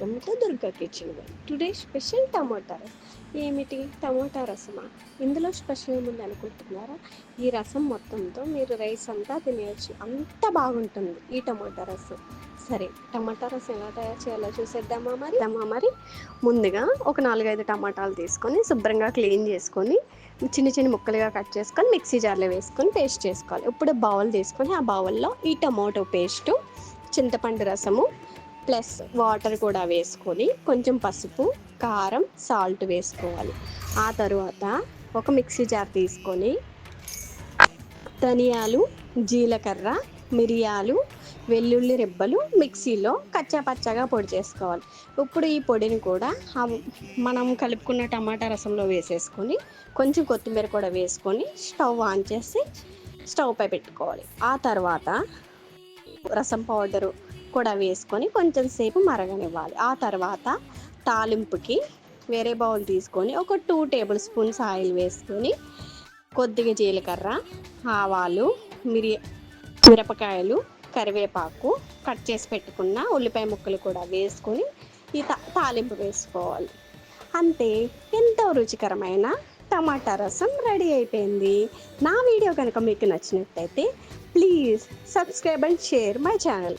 మొత్తంతో to Durga kitchen today special tomato. Rasam ఏమిటి? టమాటా రసమా? ఇందులో స్పెషల్ ఏముంది అనుకుంటున్నారా? ఈ రసం మొత్తంతో మీరు రైస్ అంతా తినేయచ్చు. అంత బాగుంటుంది ఈ టమాటా రసం. సరే టమాటా రసం ఎలా తయారు చేయాలో చూసేద్దామా మరి? దమ్మా మరి? ముందుగా ఒక నాలుగైదు టమాటాలు తీసుకొని శుభ్రంగా క్లీన్ చేసుకొని చిన్న చిన్న ముక్కలుగా కట్ చేసుకొని మిక్సీ జార్లో వేసుకొని పేస్ట్ చేసుకోవాలి. ఇప్పుడు బౌల్ తీసుకొని ఆ బౌల్లో ఈ టమాటో పేస్టు చింతపండు రసము ప్లస్ వాటర్ కూడా వేసుకొని కొంచెం పసుపు కారం సాల్ట్ వేసుకోవాలి. ఆ తరువాత ఒక మిక్సీ జార్ తీసుకొని ధనియాలు జీలకర్ర మిరియాలు వెల్లుల్లి రెబ్బలు మిక్సీలో కచ్చా పచ్చగా పొడి చేసుకోవాలి. ఇప్పుడు ఈ పొడిని కూడా మనం కలుపుకున్న టమాటా రసంలో వేసేసుకొని కొంచెం కొత్తిమీర కూడా వేసుకొని స్టవ్ ఆన్ చేసి స్టవ్ పై పెట్టుకోవాలి. ఆ తర్వాత రసం పౌడరు కూడా వేసుకొని కొంచెం సేపు మరగనివ్వాలి. ఆ తర్వాత తాలింపుకి వేరే బౌల్ తీసుకొని ఒక టూ టేబుల్ స్పూన్స్ ఆయిల్ వేసుకొని కొద్దిగా జీలకర్ర ఆవాలు మిరి మిరపకాయలు కరివేపాకు కట్ చేసి పెట్టుకున్న ఉల్లిపాయ ముక్కలు కూడా వేసుకొని ఈ తా తాలింపు వేసుకోవాలి. అంతే ఎంతో రుచికరమైన టమాటా రసం రెడీ అయిపోయింది. నా వీడియో కనుక మీకు నచ్చినట్టయితే please subscribe and share my channel.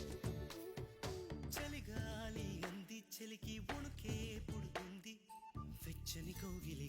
അച്ഛനി കോകിലേ